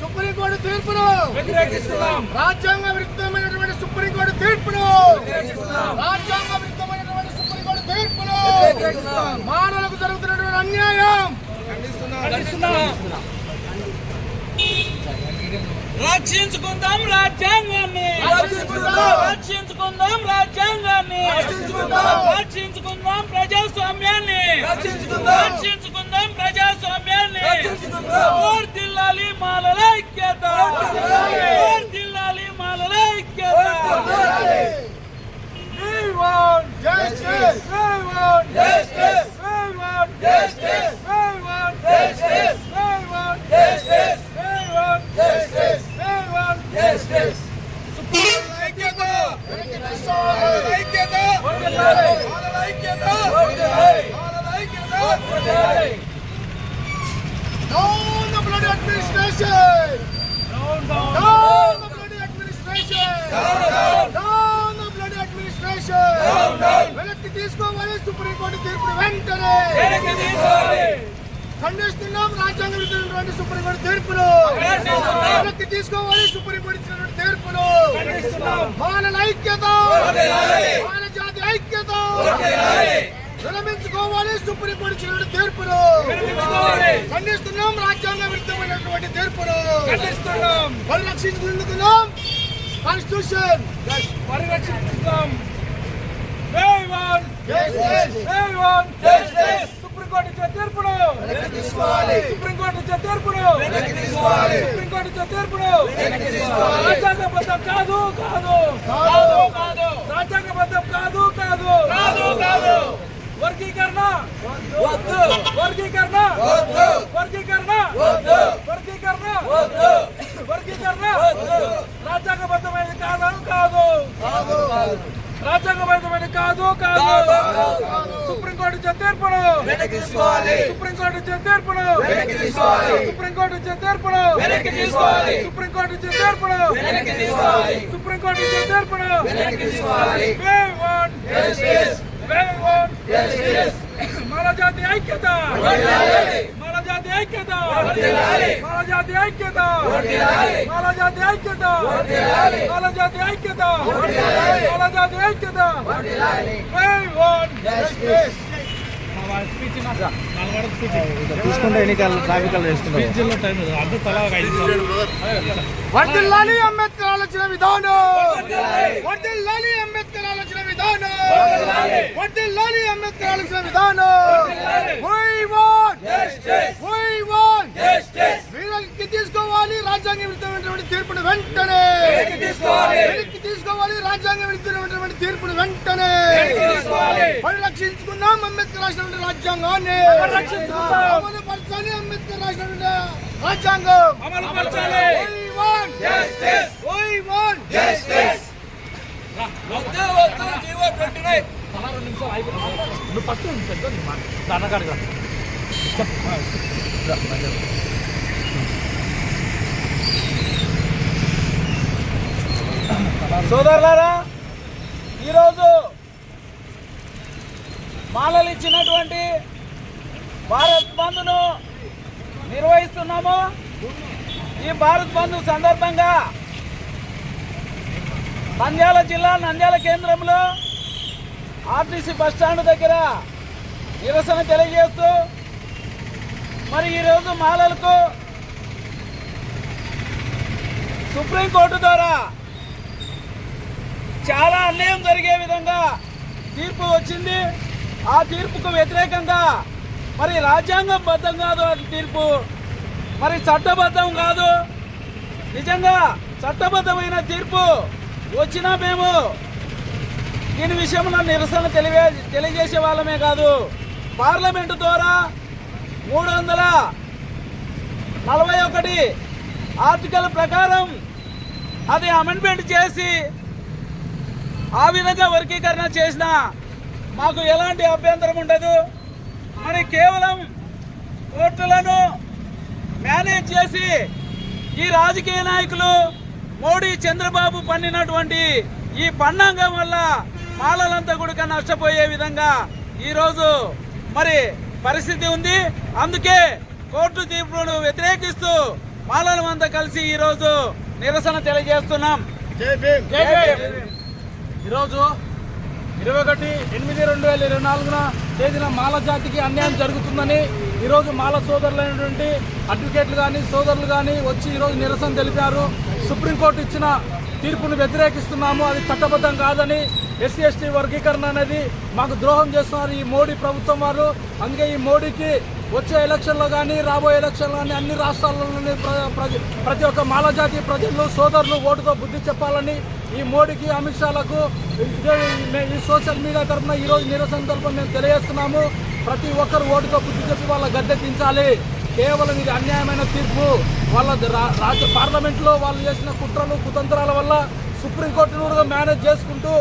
Supreme court తీర్పును రాజ్యాంగ విరుద్ధమైనటువంటి supreme court తీర్పును రాజ్యాంగ విరుద్ధమైనటువంటి సుప్రీంకోర్టు తీర్పును మానవులకు జరుగుతున్నటువంటి అన్యాయం. రక్షించుకుందాం రాజ్యాంగాన్ని రక్షించుకుందాం. రాజ్యాంగాన్ని రక్షించుకుందాం. ప్రజాస్వామ్యాన్ని రక్షించుకుందాం. ప్రజాస్వామ్యాన్ని. వర్ధిల్లాలి మాలల ఐక్యత. వర్ధిల్లాలి మాలల ఐక్యత We want justice. We want justice. We want justice. We want justice. We want justice. We want justice. We want justice. ఐక్యత ఐక్యత ఐక్యత ఐక్యత Down the bloody administration! Down, down! down the bloody administration! Down, down! Down the bloody administration! Down, down! వెనక్కి తీసుకోవాలి supreme court తీర్పుని వెంటనే ఖండిస్తున్నాం. రాజ్యాంగ విరుద్ధమైనటువంటి సుప్రీంకోర్టు ఖండిస్తున్నాం. వెనక్కి తీసుకోవాలి సుప్రీంకోర్టు ఇచ్చినటువంటి తీర్పును మానల ఐక్యత. మానవ జాతి ఐక్యత. విరమించుకోవాలి సుప్రీంకోర్టు ఇచ్చినటువంటి తీర్పును ఖండిస్తున్నాం. రాజ్యాంగ విరుద్ధమైనటువంటి తీర్పును పరిరక్షించుకుంటున్నాం. కాన్స్టిట్యూషన్ పరిరక్షించుకుందాం సుప్రీంకోర్టు ఇచ్చే తీర్పును తీసుకోవాలి. సుప్రీంకోర్టు ఇచ్చే తీర్పును తీసుకోవాలి. సుప్రీంకోర్టు ఇచ్చే తీర్పును తీసుకోవాలి. రాజ్యాంగబద్ధం కాదు కాదు. కాదు కాదు. రాజ్యాంగబద్ధం కాదు కాదు. కాదు కాదు. వర్గీకరణ. వద్దు. వర్గీకరణ. వద్దు. వర్గీకరణ. వద్దు. వర్గీకరణ. వద్దు. వర్గీకరణ. వద్దు. రాజ్యాంగబద్ధమైన కాదు కాదు. రాజ్యాంగబద్ధమైన కాదు. కాదు కాదు. సుప్రీంకోర్టు ఇచ్చే తీర్పును వెనక్కి తీసుకోవాలి. సుప్రీంకోర్టు ఇచ్చే తీర్పును వెనక్కి తీసుకోవాలి. సుప్రీంకోర్టు ఇచ్చే తీర్పును వెనక్కి తీసుకోవాలి. సుప్రీంకోర్టు ఇచ్చే తీర్పును వెనక్కి తీసుకోవాలి. సుప్రీంకోర్టు ఇచ్చే తీర్పును. మన జాతి ఐక్యత. మన జాతి ఐక్యత. మన జాతి ఐక్యత. మన జాతి ఐక్యత. మన జాతి ఐక్యత. మన జాతి ఐక్యత. We want Justice. ట్రాఫిక్ వేసుకుంటాం వర్ధిల్లాలి అంబేద్కర్ ఆలోచన విధానం. వర్ధిల్లాలి అంబేద్కర్ ఆలోచన విధానం. వర్ధిల్లాలి అంబేద్కర్ ఆలోచన విధానం. We want. Justice. We want. Justice. వీళ్ళకి తీసుకోవాలి రాజ్యాంగ విరుద్ధమైనటువంటి తీర్పును వెంటనే. వెనక్కి తీసుకోవాలి. వెనక్కి రాజ్యాంగ విరుద్ధమైనటువంటి తీర్పును వెంటనే. వెనక్కి. పరిరక్షించుకుందాం అంబేద్కర్ రాసినటువంటి రాజ్యాంగాన్ని. అమలు పరచాలి అంబేద్కర్ రాసినటువంటి రాజ్యాంగం. అమలు పరచాలి. We want Justice. We want Justice. వద్దు వద్దు జీవో ట్వంటీ నైన్ సోదరులారా ఈరోజు మాలలు ఇచ్చినటువంటి భారత్ బంద్ను నిర్వహిస్తున్నాము. ఈ భారత్ బంద్ సందర్భంగా నంద్యాల జిల్లా నంద్యాల కేంద్రంలో ఆర్టీసీ బస్టాండ్ దగ్గర నిరసన తెలియజేస్తూ మరి ఈరోజు మాలలకు సుప్రీంకోర్టు ద్వారా చాలా అన్యాయం జరిగే విధంగా తీర్పు వచ్చింది. ఆ తీర్పుకు వ్యతిరేకంగా మరి రాజ్యాంగం బద్ధం కాదు అది తీర్పు. మరి చట్టబద్ధం కాదు. నిజంగా చట్టబద్ధమైన తీర్పు వచ్చినా మేము దీని విషయంలో నిరసన తెలివే తెలియజేసే వాళ్ళమే కాదు. పార్లమెంటు ద్వారా మూడు వందల నలభై ఒకటి ఆర్టికల్ ప్రకారం అది అమెండ్మెంట్ చేసి ఆ విధంగా వర్గీకరణ చేసిన మాకు ఎలాంటి అభ్యంతరం ఉండదు. మరి కేవలం కోర్టులను మేనేజ్ చేసి ఈ రాజకీయ నాయకులు మోడీ చంద్రబాబు పన్నినటువంటి ఈ పన్నాంగం వల్ల మాలలంతా కూడా నష్టపోయే విధంగా ఈరోజు మరి పరిస్థితి ఉంది. అందుకే కోర్టు తీర్పును వ్యతిరేకిస్తూ మాలలమంతా కలిసి ఈరోజు నిరసన తెలియజేస్తున్నాం. ఈరోజు ఇరవై ఒకటి ఎనిమిది రెండు వేల ఇరవై నాలుగున తేదీన మాల జాతికి అన్యాయం జరుగుతుందని ఈరోజు మాల సోదరులైనటువంటి అడ్వకేట్లు కానీ సోదరులు కానీ వచ్చి ఈరోజు నిరసన తెలిపారు. సుప్రీంకోర్టు ఇచ్చిన తీర్పును వ్యతిరేకిస్తున్నాము. అది చట్టబద్ధం కాదని ఎస్సీ ఎస్టీ వర్గీకరణ అనేది మాకు ద్రోహం చేస్తున్నారు ఈ మోడీ ప్రభుత్వం వారు. అందుకే ఈ మోడీకి వచ్చే ఎలక్షన్లో కానీ రాబోయే ఎలక్షన్లో కానీ అన్ని రాష్ట్రాల్లోని ప్ర- ప్రతి ఒక్క మాల జాతి ప్రజలు సోదరులు ఓటుతో బుద్ధి చెప్పాలని ఈ మోడీకి అమిత్ షాలకు ఈ సోషల్ మీడియా తరఫున ఈరోజు నిరసన తరఫున మేము తెలియజేస్తున్నాము. ప్రతి ఒక్కరు ఓటుతో బుద్ధి చెప్పి వాళ్ళ గద్దె కేవలం ఇది అన్యాయమైన తీర్పు. వాళ్ళ రా- రాజ్య పార్లమెంట్లో వాళ్ళు చేసిన కుట్రలు కుతంత్రాల వల్ల సుప్రీంకోర్టును కూడా మేనేజ్ చేసుకుంటూ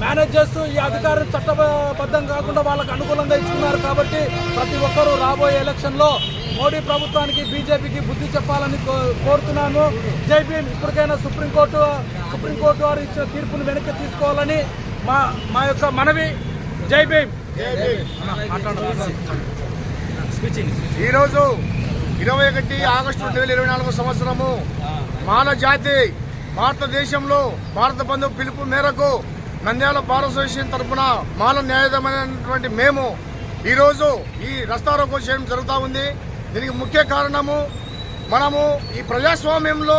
మేనేజ్ చేస్తూ ఈ అధికారులు చట్టబద్ధం కాకుండా వాళ్ళకు అనుకూలంగా ఇచ్చుకున్నారు కాబట్టి ప్రతి ఒక్కరూ రాబోయే ఎలక్షన్లో మోడీ ప్రభుత్వానికి బీజేపీకి బుద్ధి చెప్పాలని కో- కోరుతున్నాను జై భీమ్. ఇప్పటికైనా సుప్రీంకోర్టు సుప్రీంకోర్టు వారు ఇచ్చిన తీర్పును వెనక్కి తీసుకోవాలని మా మా యొక్క మనవి. జై భీమ్. జై భీమ్. ఈరోజు ఇరవై ఒకటి ఆగస్టు రెండు వేల ఇరవై నాలుగు సంవత్సరము మాల జాతి భారతదేశంలో భారత బంధు పిలుపు మేరకు నంద్యాల బార్ అసోసియేషన్ తరఫున మాల న్యాయమైనటువంటి మేము ఈరోజు ఈ రస్తారోకో చేయడం జరుగుతూ ఉంది. దీనికి ముఖ్య కారణము మనము ఈ ప్రజాస్వామ్యంలో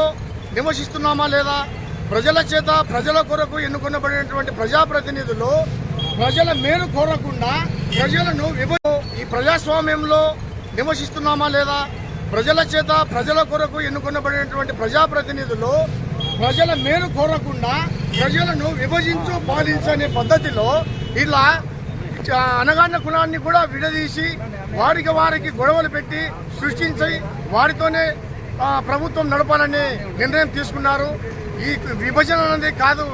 నివసిస్తున్నామా లేదా? ప్రజల చేత ప్రజల కొరకు ఎన్నుకున్నబడినటువంటి ప్రజాప్రతినిధులు ప్రజల మేలు కోరకుండా ప్రజలను విభ ఈ ప్రజాస్వామ్యంలో నివసిస్తున్నామా లేదా? ప్రజల చేత ప్రజల కొరకు ఎన్నుకున్నబడినటువంటి ప్రజాప్రతినిధులు ప్రజల మేలు కోరకుండా ప్రజలను విభజించు పాలించనే పద్ధతిలో ఇలా అనగాన అనగాన్న కులాన్ని కూడా విడదీసి వారికి వారికి గొడవలు పెట్టి సృష్టించి వారితోనే ప్రభుత్వం నడపాలని నిర్ణయం తీసుకున్నారు. ఈ విభజన అనేది కాదు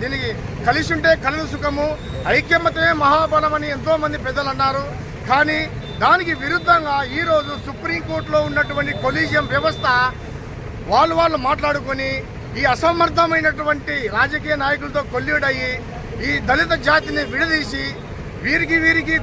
దీనికి కలిసి ఉంటే కలదు సుఖము ఐక్యమతమే మహాబలం అని ఎంతో మంది పెద్దలు అన్నారు కానీ దానికి విరుద్ధంగా ఈరోజు సుప్రీంకోర్టులో ఉన్నటువంటి కొలీజియం వ్యవస్థ వాళ్ళు వాళ్ళు మాట్లాడుకొని ఈ అసమర్థమైనటువంటి రాజకీయ నాయకులతో కొల్లీడయ్యి ఈ దళిత జాతిని విడదీసి వీరికి వీరికి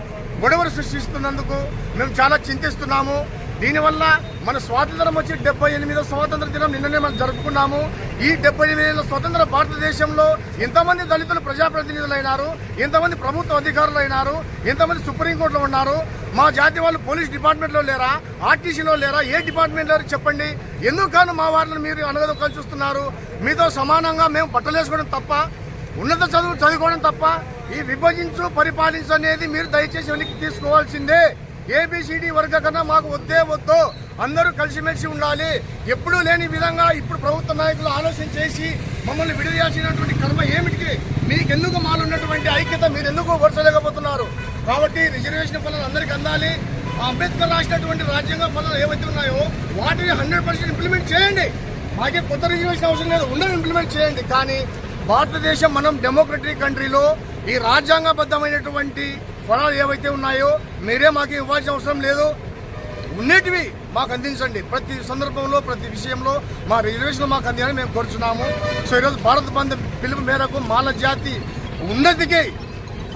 గొడవలు సృష్టిస్తున్నందుకు మేము చాలా చింతిస్తున్నాము. దీనివల్ల మన స్వాతంత్రం వచ్చి డెబ్బై ఎనిమిదో స్వాతంత్ర దినం నిన్ననే మనం జరుపుకున్నాము. ఈ డెబ్బై ఎనిమిది స్వతంత్ర భారతదేశంలో ఎంతమంది దళితులు ప్రజాప్రతినిధులు అయినారు ఎంతమంది ప్రభుత్వ అధికారులు అయినారు ఎంతమంది సుప్రీంకోర్టులో ఉన్నారు. మా జాతి వాళ్ళు పోలీస్ డిపార్ట్మెంట్లో లేరా ఆర్టీసీలో లేరా ఏ డిపార్ట్మెంట్ లేరు చెప్పండి. ఎందుకు మా వాళ్ళని మీరు అనగదొక్కలు చూస్తున్నారు? మీతో సమానంగా మేము బట్టలేసుకోవడం తప్ప ఉన్నత చదువు చదువుకోవడం తప్ప ఈ విభజించు పరిపాలించు అనేది మీరు దయచేసి వెనక్కి తీసుకోవాల్సిందే. ఏబిసిడి వర్గ కన్నా మాకు వద్దే వద్దు. అందరూ కలిసిమెలిసి ఉండాలి. ఎప్పుడూ లేని విధంగా ఇప్పుడు ప్రభుత్వ నాయకులు ఆలోచన చేసి మమ్మల్ని విడదీయాల్సినటువంటి కర్మ ఏమిటికి? మీకెందుకు మాలున్నటువంటి ఐక్యత? మీరు ఎందుకు ఓర్చలేకపోతున్నారు? కాబట్టి రిజర్వేషన్ ఫలాలు అందరికీ అందాలి. అంబేద్కర్ రాసినటువంటి రాజ్యాంగ ఫలాలు ఏవైతే ఉన్నాయో వాటిని హండ్రెడ్ పర్సెంట్ ఇంప్లిమెంట్ చేయండి. మాకే కొత్త రిజర్వేషన్ అవసరం లేదు. ఉండవు ఇంప్లిమెంట్ చేయండి. కానీ భారతదేశం మనం డెమోక్రటిక్ కంట్రీలో ఈ రాజ్యాంగబద్ధమైనటువంటి ఫలాలు ఏవైతే ఉన్నాయో మీరే మాకు ఇవ్వాల్సిన అవసరం లేదు. ఉన్నటివి మాకు అందించండి. ప్రతి సందర్భంలో ప్రతి విషయంలో మా రిజర్వేషన్ మాకు అందించాలని మేము కోరుచున్నాము. సో ఈరోజు భారత బంధు పిలుపు మేరకు మాల జాతి ఉన్నతికి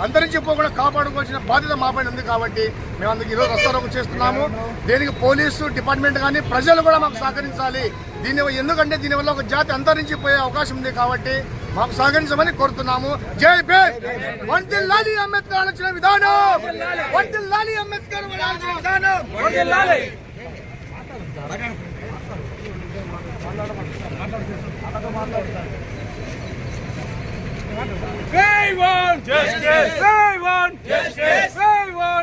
అంతరించిపోకుండా కాపాడుకోవాల్సిన బాధ్యత మాపైన ఉంది కాబట్టి మేము అందుకు ఈరోజు రస్తారోకం చేస్తున్నాము. దీనికి పోలీసు డిపార్ట్మెంట్ కానీ ప్రజలు కూడా మాకు సహకరించాలి. దీని ఎందుకంటే దీనివల్ల ఒక జాతి అంతరించిపోయే అవకాశం ఉంది కాబట్టి మాకు సహకరించమని కోరుతున్నాము జై భీమ్ వంటిల్లాలి అంబేద్కర్ ఆలోచన విధానం వంటిల్లాలి అంబేద్కర్ ఆలోచన విధానం. They want justice. They want justice.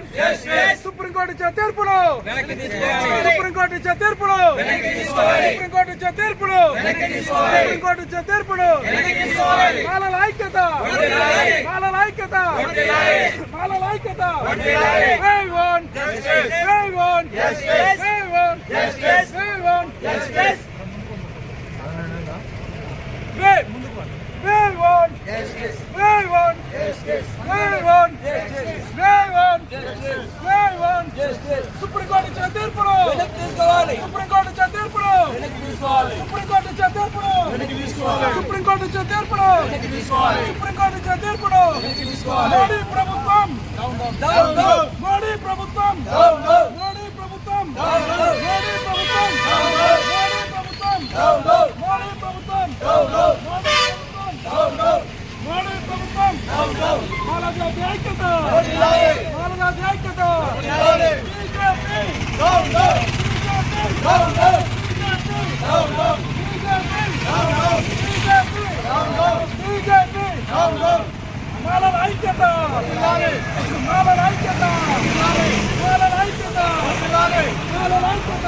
Justice. Supreme court ఇచ్చే తీర్పులు. సుప్రీంకోర్టు ఇచ్చే తీర్పులు. సుప్రీంకోర్టు ఇచ్చే తీర్పులు. సుప్రీంకోర్టు ఇచ్చే తీర్పులు. మాలల ఐక్యత. మాలల ఐక్యత. మాలల ఐక్యత Justice. Justice. Justice. Justice. want justice. We want justice. We want justice. We want justice. We want justice. Supreme court ఇచ్చిన తీర్పును వెనక్కి తీసుకోవాలి. సుప్రీం కోర్టు ఇచ్చిన తీర్పును వెనక్కి తీసుకోవాలి. సుప్రీం కోర్టు ఇచ్చిన తీర్పును వెనక్కి తీసుకోవాలి. సుప్రీం కోర్టు ఇచ్చిన తీర్పును వెనక్కి తీసుకోవాలి. సుప్రీం కోర్టు ఇచ్చిన తీర్పును వెనక్కి తీసుకోవాలి. మోడీ ప్రభుత్వం. డౌన్ డౌన్ మోడీ ప్రభుత్వం. డౌన్ మాలల ఐక్యత! మాలల ఐక్యత! మాలల ఐక్యత! మాలల ఐక్యత!